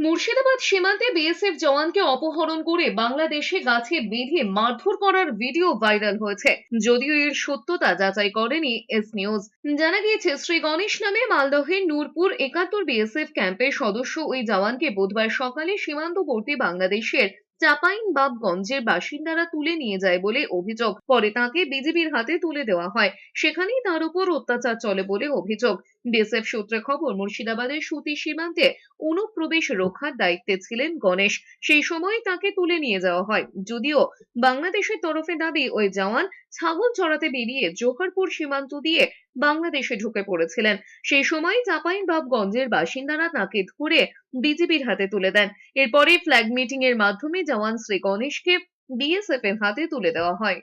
মুর্শিদাবাদ সীমান্তে বিএসএফ জওয়ানকে অপহরণ করে বাংলাদেশে গাছে বেঁধে মারধর করার ভিডিও ভাইরাল হয়েছে। যদিও এর সত্যতা যাচাই করেনি এস নিউজ। জানা গিয়েছে, শ্রী গণেশ নামে মালদহের নূরপুর একাত্তর বিএসএফ ক্যাম্পের সদস্য ওই জওয়ানকে বুধবার সকালে সীমান্তবর্তী বাংলাদেশের চাপাইন বাবগঞ্জের বাসিন্দারা তুলে নিয়ে যায় বলে অভিযোগ। পরে তাকে বিজিবির হাতে তুলে দেওয়া হয়। সেখানেই তার উপর অত্যাচার চলে বলে অভিযোগ। বিএসএফ সূত্রে খবর, মুর্শিদাবাদের সুতি সীমান্তে অনুপ্রবেশ রক্ষার দায়িত্বে ছিলেন গণেশ। সেই সময় তাকে তুলে নিয়ে যাওয়া হয়। যদিও বাংলাদেশের তরফে দাবি, ওই জওয়ান ছাগল চড়াতে বেরিয়ে জোহরপুর সীমান্ত দিয়ে বাংলাদেশে ঢুকে পড়েছিলেন। সেই সময় চাঁপাইনবাবগঞ্জের বাসিন্দারা তাকে ধরে বিজেপির হাতে তুলে দেন। এরপরে ফ্ল্যাগ মিটিং এর মাধ্যমে জওয়ান শ্রী গণেশকে বিএসএফ এর হাতে তুলে দেওয়া হয়।